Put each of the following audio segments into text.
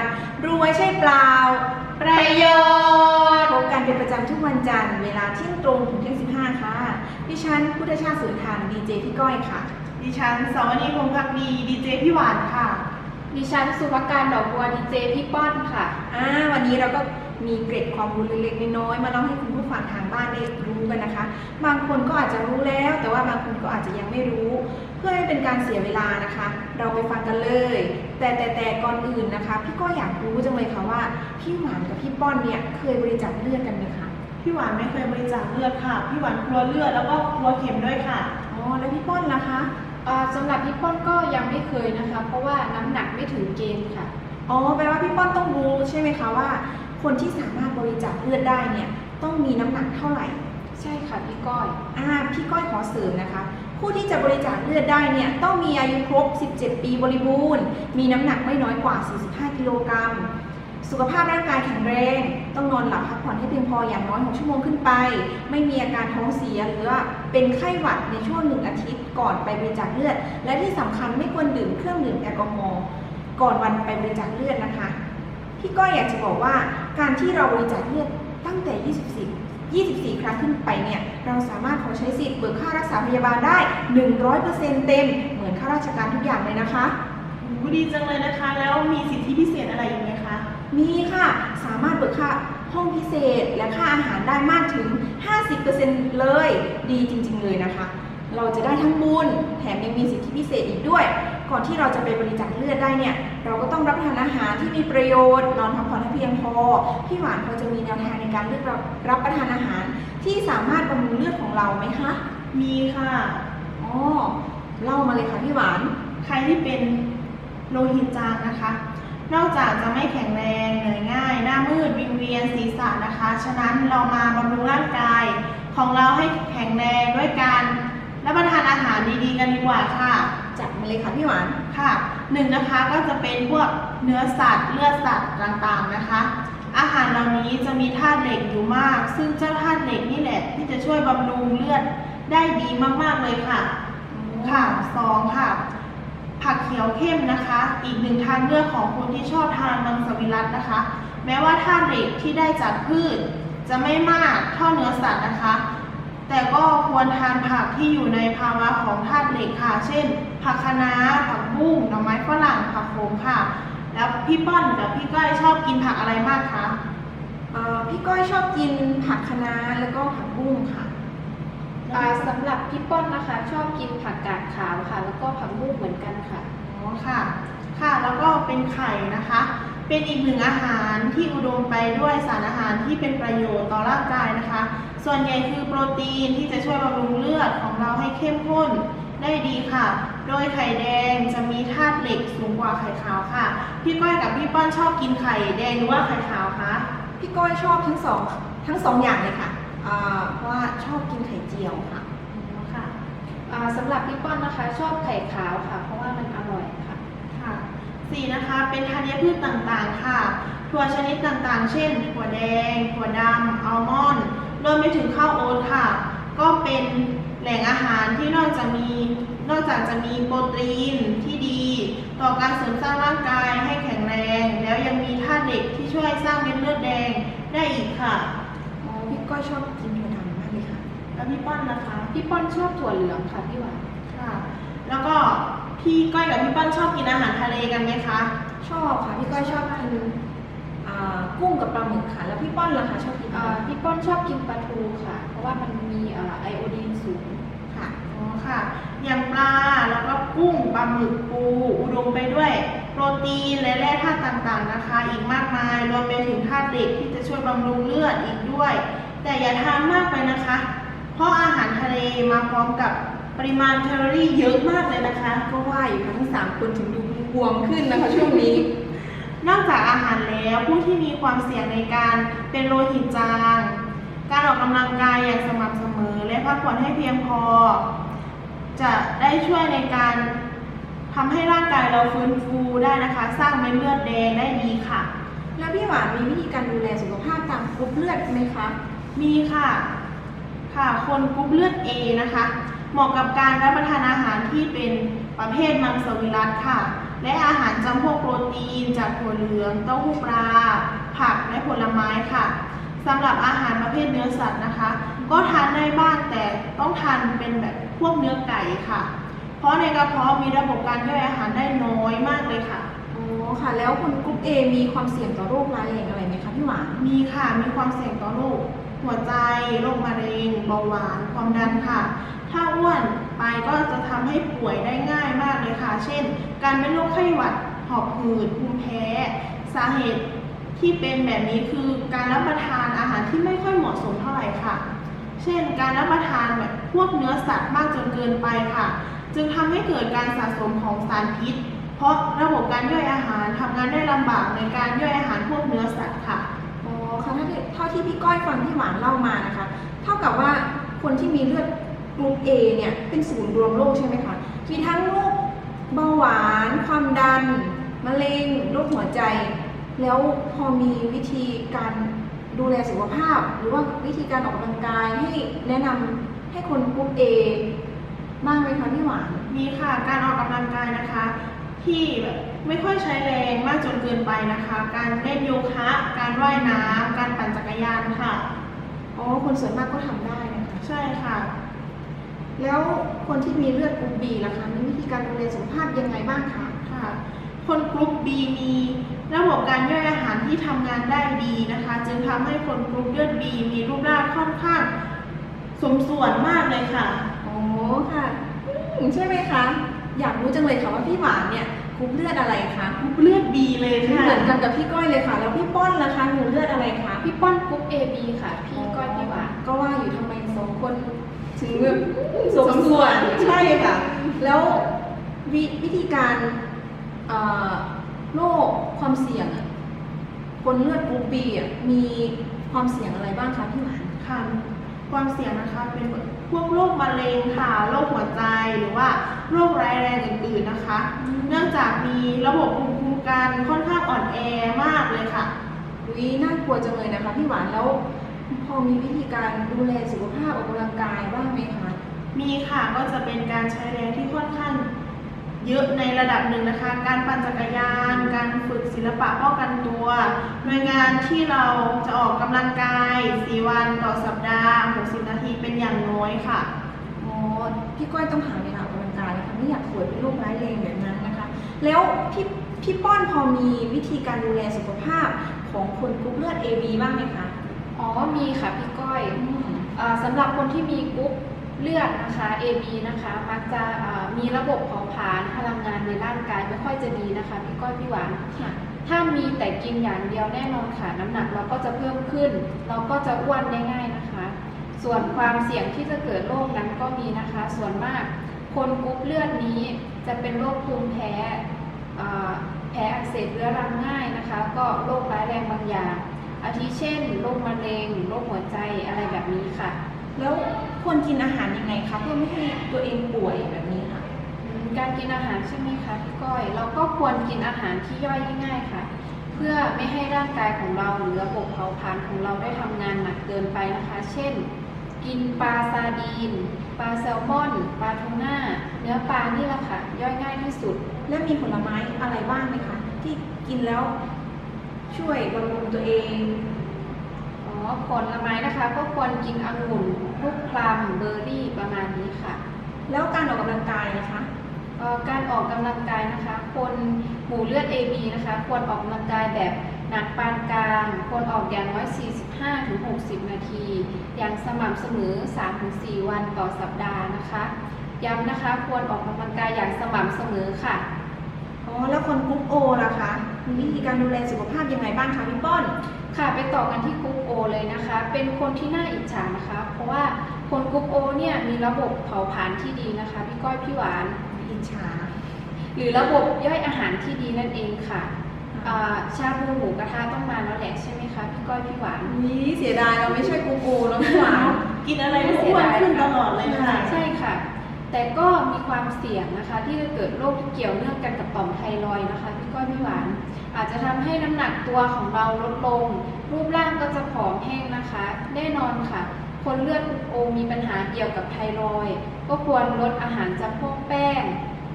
กับรายการรวยใช่เปล่า ประโยชน์พบกันเป็นประจำทุกวันจันทร์เวลาเที่ยงตรงถึงเที่ยงสิบห้าค่ะ ดิฉันพุทธชาติสุนทานดีเจพี่ก้อยค่ะ ดิฉันสวนีพงษ์พักดีดีเจพี่หวานค่ะ ดิฉันสุภการดอกบัวดีเจพี่ป้อนค่ะ อ่า วันนี้เราก็ มีเกร็ดความรู้เล็กๆน้อยๆมาเล่าให้คุณผู้ฟังทางบ้านได้รู้กันนะคะ บางคนก็อาจจะรู้แล้ว แต่ว่าบางคนก็อาจจะยังไม่รู้ เพื่อให้เป็นการเสียเวลานะคะ เราไปฟังกันเลย แต่แต่แต่ก่อนอื่นนะคะ พี่ก็อยากรู้จังเลยค่ะว่าพี่หวานกับพี่ป้อนเนี่ยเคยบริจาคเลือดกันไหมคะพี่หวานไม่เคยบริจาคเลือดค่ะ พี่หวานกลัวเลือดแล้วก็กลัวเข็มด้วยค่ะ อ๋อ แล้วพี่ป้อนล่ะคะอ่าสำหรับพี่ป้อนก็ยังไม่เคยนะคะ เพราะว่าน้ำหนักไม่ถึงเกณฑ์ค่ะ อ๋อ แปลว่าพี่ป้อนต้องรู้ใช่ไหมคะว่า คนที่สามารถบริจาคเลือดได้เนี่ยต้องมีน้ำหนักเท่าไหร่ ใช่ค่ะพี่ก้อยอ่าพี่ก้อยขอเสริมนะคะ ผู้ที่จะบริจาคเลือดได้เนี่ยต้องมีอายุครบ 17 ปีบริบูรณ์ มีน้ำหนักไม่น้อยกว่า 45 กิโลกรัม สุขภาพร่างกายแข็งแรง ต้องนอนหลับพักผ่อนให้เพียงพออย่างน้อย 6 ชั่วโมงขึ้นไป ไม่มีอาการท้องเสียหรือว่าเป็นไข้หวัดในช่วงหนึ่งอาทิตย์ก่อนไปบริจาคเลือด และที่สำคัญไม่ควรดื่มเครื่องดื่มแอลกอฮอล์ก่อนวันไปบริจาคเลือดนะคะ พี่ก้อยอยากจะบอกว่าการที่เราบริจาคเลือดตั้งแต่ 24 24 ครั้งขึ้นไปเนี่ย เราสามารถขอใช้สิทธิ์เบิกค่ารักษาพยาบาลได้ 100%เต็ม เหมือนข้าราชการทุกอย่างเลยนะคะโอ้ดีจังเลยนะคะ แล้วมีสิทธิพิเศษอะไรอีกไหมคะ มีค่ะ สามารถเบิกค่าห้องพิเศษและค่าอาหารได้มากถึง 50%เลย ดีจริง ๆ เลยนะคะ เราจะได้ทั้งบุญ แถมยังมีสิทธิพิเศษอีกด้วย ก่อนที่เราจะไปบริจาคเลือดได้เนี่ย เราก็ต้องรับประทานอาหารที่มีประโยชน์ นอนพักผ่อนให้เพียงพอ พี่หวานพอจะมีแนวทางในการเลือกรับรับประทานอาหาร ที่สามารถบำรุงเลือดของเราไหมคะ มีค่ะ อ๋อ เล่ามาเลยค่ะพี่หวาน ใครที่เป็นโลหิตจางนะคะ นอกจากจะไม่แข็งแรงเหนื่อยง่าย หน้ามืดวิงเวียนศีรษะนะคะ ฉะนั้นเรามาบำรุงร่างกายของเราให้แข็งแรงด้วยการรับประทานอาหารดีๆ กันดีกว่าค่ะจัดมา เลยค่ะพี่หวาน ค่ะหนึ่งนะคะก็จะเป็นพวกเนื้อสัตว์ เลือดสัตว์ต่างๆนะคะ อาหารเหล่านี้จะมีธาตุเหล็กอยู่มาก ซึ่งเจ้าธาตุเหล็กนี่แหละ ที่จะช่วยบำรุงเลือดได้ดีมากๆเลยค่ะ ค่ะสองค่ะ ผักเขียวเข้มนะคะ อีกหนึ่งทางเลือกของคนที่ชอบทานมังสวิรัตนะคะ แม้ว่าธาตุเหล็กที่ได้จากพืช จะไม่มากเท่าเนื้อสัตว์นะคะ แต่ก็ควรทานผักที่อยู่ในภาวะของธาตุเหล็กค่ะ เช่น ผักคะน้า ผักบุ้งหน่อไม้ฝรั่ง ผักโขมค่ะ แล้วพี่ป้อนกับพี่ก้อยชอบกินผักอะไรมากคะเอ่อพี่ก้อยชอบกินผักคะน้าแล้วก็ผักบุ้งค่ะอ่าสำหรับพี่ป้อนนะคะ ชอบกินผักกาดขาวค่ะ แล้วก็ผักบุ้งเหมือนกันค่ะ อ๋อค่ะ ค่ะ แล้วก็เป็นไข่นะคะ เป็นอีกหนึ่งอาหารที่อุดมไปด้วยสารอาหารที่เป็นประโยชน์ต่อร่างกายนะคะ ส่วนใหญ่คือโปรตีนที่จะช่วยบำรุงเลือดของเราให้เข้มข้นได้ดีค่ะ โดยไข่แดงจะมีธาตุเหล็กสูงกว่าไข่ขาวค่ะ พี่ก้อยกับพี่ป้อนชอบกินไข่แดงหรือว่าไข่ขาวคะพี่ก้อยชอบทั้งสองทั้งสองอย่างเลยค่ะอ่าเพราะว่าชอบกินไข่เจียวค่ะอ๋อค่ะอ่าสำหรับพี่ป้อนนะคะชอบไข่ขาวค่ะ เพราะว่ามันอร่อยค่ะค่ะสี่นะคะเป็นธัญพืชต่างๆค่ะ ถั่วชนิดต่างๆ เช่น ถั่วแดง ถั่วดำอัลมอนด์ รวมไปถึงข้าวโอ๊ตค่ะ ก็เป็นแหล่งอาหารที่นอกจากมีนอกจากจะมีโปรตีนที่ดี ต่อการเสริมสร้างร่างกายให้แข็งแรง แล้วยังมีธาตุเหล็กที่ช่วยสร้างเม็ดเลือดแดงได้อีกค่ะอ๋อพี่ก้อยชอบกินถั่วดำมากเลยค่ะ แล้วพี่ป้อนนะคะ พี่ป้อนชอบถั่วเหลืองค่ะพี่หวานค่ะ แล้วก็พี่ก้อยกับพี่ป้อนชอบกินอาหารทะเลกันไหมคะ ชอบค่ะพี่ก้อยชอบกินอ่า กุ้งกับปลาหมึกค่ะ แล้วพี่ป้อนล่ะคะชอบกินอ่าอะไรพี่ป้อนชอบกินปลาทูค่ะ เพราะว่ามันมีอ่าไอโอดีนสูงค่ะอ๋อค่ะ อย่างปลาแล้วก็กุ้งปลาหมึกปูอุดมไปด้วยโปรตีนและแร่ธาตุต่างๆนะคะ อีกมากมายรวมไปถึงธาตุเหล็กที่จะช่วยบำรุงเลือดอีกด้วย แต่อย่าทานมากไปนะคะ เพราะอาหารทะเลมาพร้อมกับปริมาณแคลอรี่เยอะมากเลยนะคะ ก็ว่าอยู่ค่ะทั้งสามคนถึงดูบวมขึ้นนะคะช่วงนี้ นอกจากอาหารแล้วผู้ที่มีความเสี่ยงในการเป็นโลหิตจาง การออกกำลังกายอย่างสม่ำเสมอ และพักผ่อนให้เพียงพอ จะได้ช่วยในการทำให้ร่างกายเราฟื้นฟูได้นะคะ สร้างเม็ดเลือดแดงได้ดีค่ะ แล้วพี่หวานมีวิธีการดูแลสุขภาพตามกรุ๊ปเลือดไหมคะ มีค่ะ ค่ะ คนกรุ๊ปเลือด A นะคะ เหมาะกับการรับประทานอาหารที่เป็นประเภทมังสวิรัตค่ะ และอาหารจำพวกโปรตีน จากถั่วเหลืองเต้าหู้ปลา ผักและผลไม้ค่ะสำหรับอาหารประเภทเนื้อสัตว์นะคะ ก็ทานได้บ้างแต่ต้องทานเป็นแบบพวกเนื้อไก่ค่ะ เพราะในกระเพาะมีระบบการย่อยอาหารได้น้อยมากเลยค่ะอ๋อค่ะ แล้วคนกรุ๊ป A มีความเสี่ยงต่อโรคร้ายแรงอะไรไหมคะพี่หวานมีค่ะมีความเสี่ยงต่อโรคหัวใจโรคมะเร็งเบาหวานความดันค่ะ ถ้าอ้วนไปก็จะทำให้ป่วยได้ง่ายมากเลยค่ะ เช่น การเป็นโรคไข้หวัด หอบหืด ภูมิแพ้ สาเหตุที่เป็นแบบนี้คือการรับประทานอาหารที่ไม่ค่อยเหมาะสมเท่าไหร่ค่ะ เช่น การรับประทานแบบพวกเนื้อสัตว์มากจนเกินไปค่ะ จึงทำให้เกิดการสะสมของสารพิษ เพราะระบบการย่อยอาหารทำงานได้ลำบากในการย่อยอาหารพวกเนื้อสัตว์ค่ะอ๋อค่ะถ้าเท่าที่พี่ก้อยฟังพี่หวานเล่ามานะคะ เท่ากับว่าคนที่มีเลือด กรุ๊ป A เนี่ยเป็นศูนย์รวมโรคใช่ไหมคะมีทั้งโรคเบาหวาน ความดัน มะเร็ง โรคหัวใจ แล้วพอมีวิธีการดูแลสุขภาพ หรือว่าวิธีการออกกำลังกายให้แนะนำให้คนกรุ๊ป A บ้างไหมคะพี่หวาน มีค่ะการออกกำลังกายนะคะ ที่แบบไม่ค่อยใช้แรงมากจนเกินไปนะคะ การเล่นโยคะ การว่ายน้ำการปั่นจักรยานค่ะ อ๋อ คนส่วนมากก็ทำได้นะคะ ใช่ค่ะ แล้วคนที่มีเลือดกรุ๊ป B ล่ะคะมีวิธีการดูแลสุขภาพยังไงบ้างคะค่ะ คนกลุ่ม B มีระบบการย่อยอาหารที่ทำงานได้ดีนะคะ จึงทำให้คนกลุ่มเลือด B มีรูปร่างค่อนข้างสมส่วนมากเลยค่ะอ๋อค่ะอืมใช่ไหมคะ อยากรู้จังเลยค่ะว่าพี่หวานเนี่ยกรุ๊ปเลือดอะไรคะเลือด B เลยค่ะเหมือนกันกับพี่ก้อยเลยค่ะ แล้วพี่ป้อนล่ะคะหนูเลือดอะไรคะพี่ป้อนกรุ๊ป AB ค่ะ พี่ก้อยพี่หวานก็ว่าอยู่ทำไมสองคน ถึงแบบสมส่วนใช่ค่ะ แล้ววิวิธีการเอ่อโรคความเสี่ยงอะคนเลือดกรุ๊ป B อะมีความเสี่ยงอะไรบ้างคะพี่หวานค่ะความเสี่ยงนะคะเป็นพวกโรคมะเร็งค่ะโรคหัวใจหรือว่าโรคร้ายแรงอื่นๆนะคะ เนื่องจากมีระบบภูมิคุ้มกันค่อนข้างอ่อนแอมากเลยค่ะวิน่ากลัวจังเลยนะคะพี่หวานแล้ว พอมีวิธีการดูแลสุขภาพออกกำลังกายบ้างไหมคะ มีค่ะก็จะเป็นการใช้แรงที่ค่อนข้างเยอะในระดับหนึ่งนะคะ การปั่นจักรยาน การฝึกศิลปะป้องกันตัว หน่วยงานที่เราจะออกกำลังกาย 4 วันต่อสัปดาห์ 60 นาทีเป็นอย่างน้อยค่ะ อ๋อ พี่ก้อยต้องหาเวลาออกกำลังกายนะคะไม่อยากป่วยเป็นโรคร้ายแรงแบบนั้นนะคะ แล้วพี่พี่ป้อนพอมีวิธีการดูแลสุขภาพของคนกรุ๊ปเลือด AB บ้างไหมคะ อ๋อมีค่ะพี่ก้อยอ่าสำหรับคนที่มีกรุ๊ปเลือดนะคะ AB นะคะ มักจะอ่ามีระบบเผาผลาญพลังงานในร่างกายไม่ค่อยจะดีนะคะพี่ก้อยพี่หวานค่ะถ้ามีแต่กินอย่างเดียวแน่นอนค่ะน้ำหนักเราก็จะเพิ่มขึ้น เราก็จะอ้วนได้ง่ายนะคะ ส่วนความเสี่ยงที่จะเกิดโรคนั้นก็มีนะคะ ส่วนมากคนกรุ๊ปเลือดนี้จะเป็นโรคภูมิแพ้อ่าแพ้อักเสบเรื้อรังง่ายนะคะ ก็โรคร้ายแรงบางอย่าง อาทิเช่นโรคมะเร็งโรคหัวใจอะไรแบบนี้ค่ะ แล้วควรกินอาหารยังไงคะเพื่อไม่ให้ตัวเองป่วยแบบนี้ค่ะอืมการกินอาหารใช่ไหมคะพี่ก้อยเราก็ควรกินอาหารที่ย่อยง่ายๆค่ะ เพื่อไม่ให้ร่างกายของเราหรือระบบเผาผลาญของเราได้ทำงานหนักเกินไปนะคะ เช่น กินปลาซาดีนปลาแซลมอนปลาทูน่าเนื้อปลานี่แหละค่ะ ย่อยง่ายที่สุด และมีผลไม้อะไรบ้างไหมคะที่กินแล้ว ช่วยบำรุงตัวเอง อ๋อ ผลไม้นะคะ ก็ควรกินองุ่นลูกพลัมเบอร์รี่ประมาณนี้ค่ะ แล้วการออกกำลังกายนะคะเอ่อการออกกำลังกายนะคะ คนหมู่เลือด AB นะคะ ควรออกกำลังกายแบบหนักปานกลาง ควรออกอย่างน้อย 45-60 นาที อย่างสม่ำเสมอ 3-4 วันต่อสัปดาห์นะคะ ย้ำนะคะ ควรออกกำลังกายอย่างสม่ำเสมอค่ะ อ๋อแล้วคนกรุ๊ปโอล่ะคะมี วิธีการดูแลสุขภาพยังไงบ้างคะพี่ป้อน ค่ะไปต่อกันที่กรุ๊ปโอเลยนะคะ เป็นคนที่น่าอิจฉานะคะ เพราะว่าคนกรุ๊ปโอเนี่ยมีระบบเผาผลาญที่ดีนะคะ พี่ก้อยพี่หวานอิจฉาหรือระบบย่อยอาหารที่ดีนั่นเองค่ะอ่าชาบูหมูกระทะต้องมาแล้วแหละใช่ไหมคะพี่ก้อยพี่หวานนี่เสียดายเราไม่ใช่กรุ๊ปโอแล้วพี่หวานกินอะไรก็อ้วนขึ้นตลอดเลยค่ะใช่ค่ะ แต่ก็มีความเสี่ยงนะคะ ที่จะเกิดโรคที่เกี่ยวเนื่องกันกับต่อมไทรอยนะคะพี่ก้อยพี่หวาน อาจจะทำให้น้ำหนักตัวของเราลดลง รูปร่างก็จะผอมแห้งนะคะ แน่นอนค่ะ คนเลือดกรุ๊ปโอมีปัญหาเกี่ยวกับไทรอย ก็ควรลดอาหารจำพวกแป้ง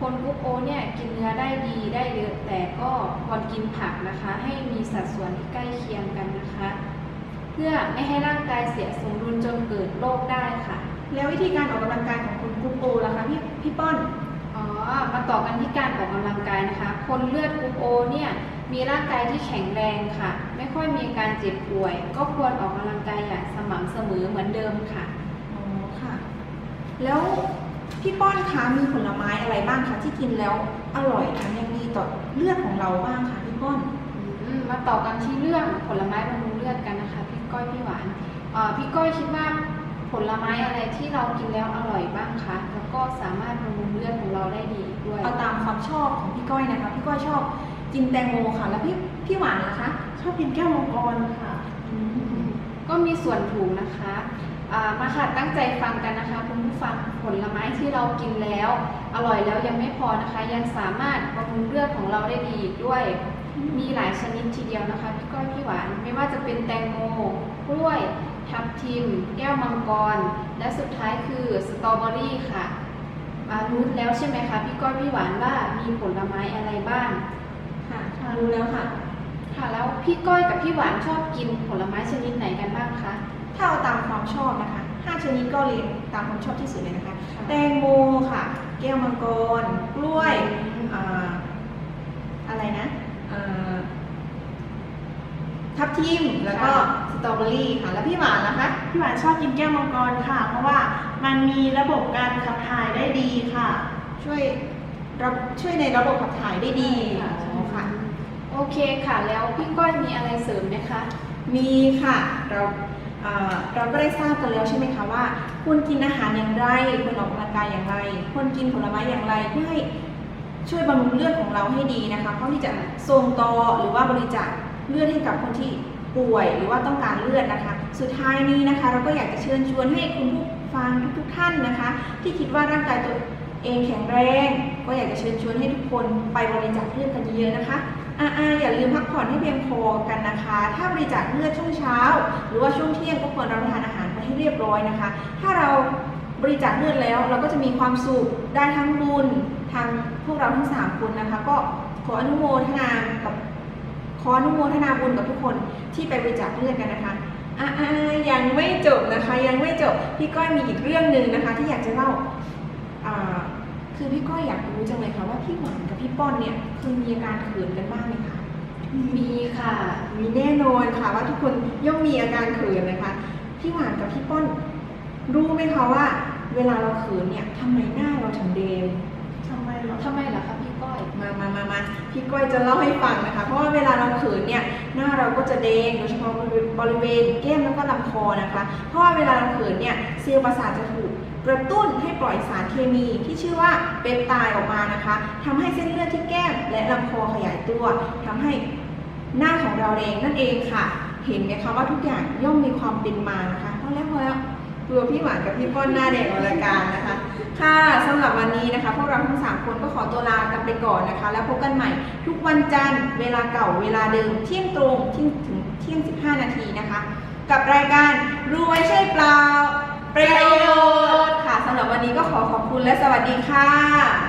คนกรุ๊ปโอเนี่ยกินเนื้อได้ดีได้เยอะแต่ก็ควรกินผักนะคะ ให้มีสัดส่วนที่ใกล้เคียงกันนะคะ เพื่อไม่ให้ร่างกายเสียสมดุลจนเกิดโรคได้ค่ะ แล้ววิธีการออกกำลังกายของ คนกรุ๊ปโอล่ะคะพี่พี่ป้อนอ๋อ มาต่อกันที่การออกกำลังกายนะคะ คนเลือดกรุ๊ปโอเนี่ยมีร่างกายที่แข็งแรงค่ะ ไม่ค่อยมีอาการเจ็บป่วย ก็ควรออกกำลังกายอย่างสม่ำเสมอเหมือนเดิมค่ะ อ๋อค่ะ แล้วพี่ป้อนคะมีผลไม้อะไรบ้างคะที่กินแล้วอร่อยแถมยังดีต่อเลือดของเราบ้างคะพี่ป้อน อืมมาต่อกันที่เรื่องผลไม้บำรุงเลือดกันนะคะ พี่ก้อยพี่หวานเอ่อพี่ก้อยคิดว่า ผลไม้อะไรที่เรากินแล้วอร่อยบ้างคะ แล้วก็สามารถบำรุงเลือดของเราได้ดีอีกด้วยเอาตามความชอบของพี่ก้อยนะคะ พี่ก้อยชอบกินแตงโมค่ะ แล้วพี่พี่หวานล่ะคะ ชอบกินแก้วมังกรค่ะ ก็มีส่วนถูกนะคะอ่ามาค่ะตั้งใจฟังกันนะคะคุณผู้ฟังผลไม้ที่เรากินแล้ว อร่อยแล้วยังไม่พอนะคะ ยังสามารถบำรุงเลือดของเราได้ดีอีกด้วย มีหลายชนิดทีเดียวนะคะ พี่ก้อยพี่หวานไม่ว่าจะเป็นแตงโมกล้วย ทับทิม แก้วมังกร และสุดท้ายคือสตรอเบอรี่ค่ะอ่ารู้แล้วใช่ไหมคะพี่ก้อยพี่หวานว่ามีผลไม้อะไรบ้างค่ะรู้แล้วค่ะ ค่ะแล้วพี่ก้อยกับพี่หวานชอบกินผลไม้ชนิดไหนกันบ้างคะถ้าเอาตามความชอบนะคะห้าชนิดก็เรียนตามความชอบที่สุดเลยนะคะค่ะแตงโมค่ะ แก้วมังกร กล้วยอ่าอะไรนะอ่า ทับทิมแล้วก็สตรอเบอรี่ค่ะ แล้วพี่หวานล่ะคะ พี่หวานชอบกินแก้วมังกรค่ะ เพราะว่ามันมีระบบการขับถ่ายได้ดีค่ะ ช่วยรับช่วยในระบบขับถ่ายได้ดีใช่ค่ะ อ๋อค่ะ โอเคค่ะ แล้วพี่ก้อยมีอะไรเสริมไหมคะ มีค่ะเราเอ่อเราก็ได้ทราบกันแล้วใช่ไหมคะว่าควรกินอาหารอย่างไรควรออกกำลังกายอย่างไรควรกินผลไม้อย่างไรเพื่อให้ช่วยบำรุงเลือดของเราให้ดีนะคะเพราะที่จะส่งต่อหรือว่าบริจาค เลือดให้กับคนที่ป่วยหรือว่าต้องการเลือดนะคะ สุดท้ายนี้นะคะ เราก็อยากจะเชิญชวนให้คุณผู้ฟังทุกๆท่านนะคะ ที่คิดว่าร่างกายตัวเองแข็งแรง ก็อยากจะเชิญชวนให้ทุกคนไปบริจาคเลือดกันเยอะๆนะคะอ่าๆอย่าลืมพักผ่อนให้เพียงพอกันนะคะ ถ้าบริจาคเลือดช่วงเช้า หรือว่าช่วงเที่ยงก็ควรรับประทานอาหารไปให้เรียบร้อยนะคะ ถ้าเราบริจาคเลือดแล้วเราก็จะมีความสุขได้ทั้งบุญทางพวกเราทั้งสามคนนะคะ ก็ขออนุโมทนากับ ขออนุโมทนาบุญกับทุกคนที่ไปบริจาคเลือดกันนะคะอ่าๆยังไม่จบนะคะ ยังไม่จบพี่ก้อยมีอีกเรื่องหนึ่งนะคะ ที่อยากจะเล่าอ่าคือพี่ก้อยอยากรู้จังเลยค่ะว่าพี่หวานกับพี่ป้อนเนี่ยเคยมีอาการเขินกันบ้างไหมคะมีค่ะ มีแน่นอนค่ะว่าทุกคนย่อมมีอาการเขินนะคะพี่หวานกับพี่ป้อนรู้ไหมคะว่า เวลาเราเขินเนี่ยทำไมหน้าเราถึงแดง มามามามาพี่ก้อยจะเล่าให้ฟังนะคะ เพราะว่าเวลาเราเขินเนี่ยหน้าเราก็จะแดงโดยเฉพาะบริเวณแก้มแล้วก็ลำคอนะคะ เพราะว่าเวลาเราเขินเนี่ยเซลล์ประสาทจะถูกกระตุ้นให้ปล่อยสารเคมีที่ชื่อว่าเปปไทด์ออกมานะคะทำให้เส้นเลือดที่แก้มและลำคอขยายตัวทำให้หน้าของเราแดงนั่นเองค่ะ เห็นไหมคะว่าทุกอย่างย่อมมีความเป็นมานะคะพอแล้วพอแล้ว ตัวพี่หวานกับพี่ป้อนหน้าแดงออกรายการนะคะ ค่ะสำหรับวันนี้นะคะ พวกเราทั้ง 3 คนก็ขอตัวลากันไปก่อนนะคะ แล้วพบกันใหม่ทุกวันจันทร์เวลาเก่าเวลาเดิมเที่ยงตรงเที่ยงถึงเที่ยง 15 นาทีนะคะ กับรายการรวยใช่เปล่าประโยชน์ค่ะสำหรับวันนี้ก็ขอขอบคุณและสวัสดีค่ะ